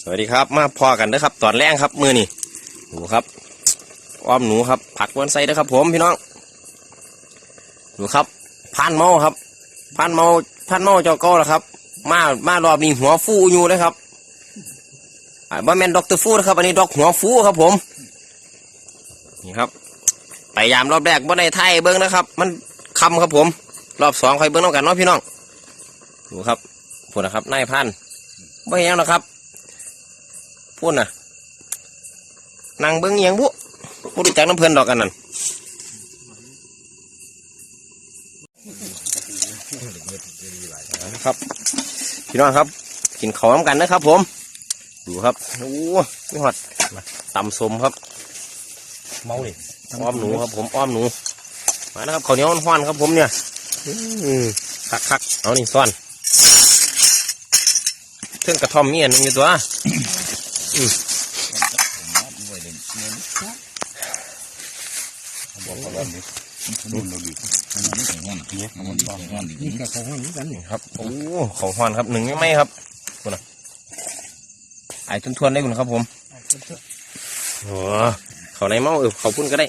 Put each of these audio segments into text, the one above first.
สวัสดีครับมาพอกันเด้อครับ ตอนแรกครับ มือนี่หนูครับอ้อมหนูครับผักวันไซเด้อครับ ผมพี่น้องหนูครับพันเมาครับพันเมาพันเมาเจ้าก้าแล้วครับ มามารอบนี้หัวฟูอยู่เลยครับอ่าบ่แม่นด็อกเตอร์ฟูนะครับอันนี้ด็อกหัวฟูครับ ผมนี่ครับไปยามรอบแรกบ่ในไทยเบิ้งนะครับ มันคำครับผม รอบสองคอยเบิ้งน้ำกันเนาะพี่น้องดูครับพูดนะครับนายพัน ไม่เห็นหยังหรอกครับพูดนะนั่งเบิ้งเอียงบุพูดจักน้ำเพลินดอกกันนั่นเอาละครับพี่น้องครับ กินข้าวน้ำกันนะครับ ผม ดูครับโอ้ไม่หอดตำสมครับ เมาเลยอ้อมหนูครับ ผมอ้อมหนูมานะครับข้าวเหนียวห้อนๆครับ ผมเนี่ยอืมคักคักๆเอานี่ซ่อนเค รื่องกระท่อมมีอันหนึงอยู่ตัวบอกเขาว่าดิรุ่นเราดิมันไม่แข็งห้อนเพี้ยมันแข็งห้อนดินี่ก็ของห้องนี้กันนี่ครับโอ้ของห้อนครับหนึ่งยังไม่ครับคุณนะไอ้ทวนๆได้คุณครับผมโอ้เขาในเมาเออเขาพุ่นก็ได้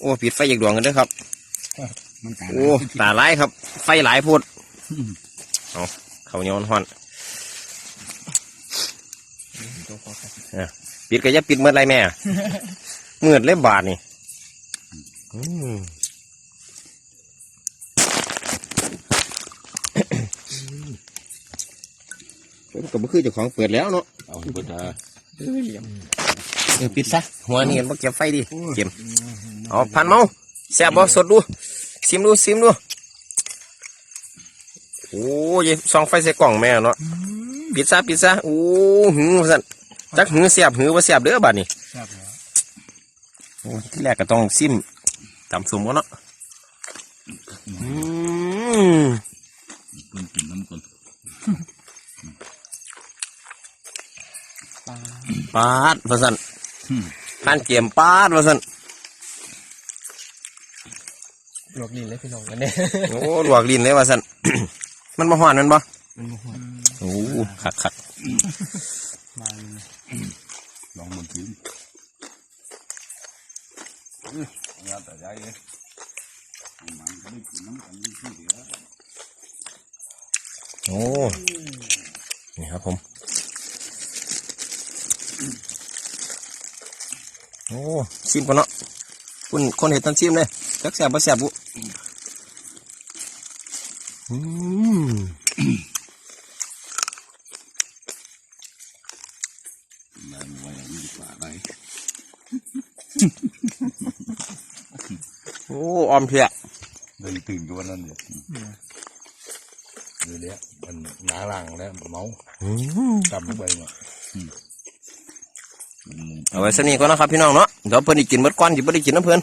โอ้ปิดไฟอยากดวงกันเด้วยครับมันตาโอ้ตาร้ายครับ ไฟหลายโพูดเอา เขาวเหนียวห้อนเอ้อปิดก็จะปิดเมื่อไรแม่เมื่อเล่บาทนี่อืมผมก็บ่คือเจ้าของเปิดแล้วเนาะเอาที่พุทธาเออปิดซะหัวนี่กันบ่เก็บไฟดิเก็บเอาพันเมาแซ่บบ่สดดูซิมดูซิมดู โอ้ยส่องไฟใส่กล่องแม่เนาะปิดซะปิดซะโอ้หือว่าซั่นจักหือเสียบหือบ่เสียบเด้อบัดนี้ทราบแล้วโอ้ที่แรกก็ต้องซิมตำสมก่อนเนาะอืมมันกินน้ำก่อนปาดว่าซั่นผ่านเกมปาดว่าซั่นลวกลิ้นเลยพี่น้องกันเนี่ยโอ้ลวกลิ้นเลยว่าสัน มันมาหวานมันบ่มันบ่ฮ้อนโอ้ขักขักมาลองมันกินงานแต่ใหญ่เลยมันก็ได้กินน้ำกันที่เดียวโอ้นี่ครับผมโอ้ซิมก่อนเนาะคุณคนเห็ดตันซิมเลยจักแสบบ่แสบบุอืม งานไว้อย่างนี้กว่าไร โอ้ออมเพียเลยตื่นกันวันนั้นเนี่ยเลยเนี้ยมันหนาหลังแล้วเมาอืมจำลงไปมาเอาไว้สนี่ก่อนนะครับพี่น้องเนาะเดี๋ยวเพิ่นอีกกินเบิดก้อนสิบ่ได้กินน้ำเพิ่น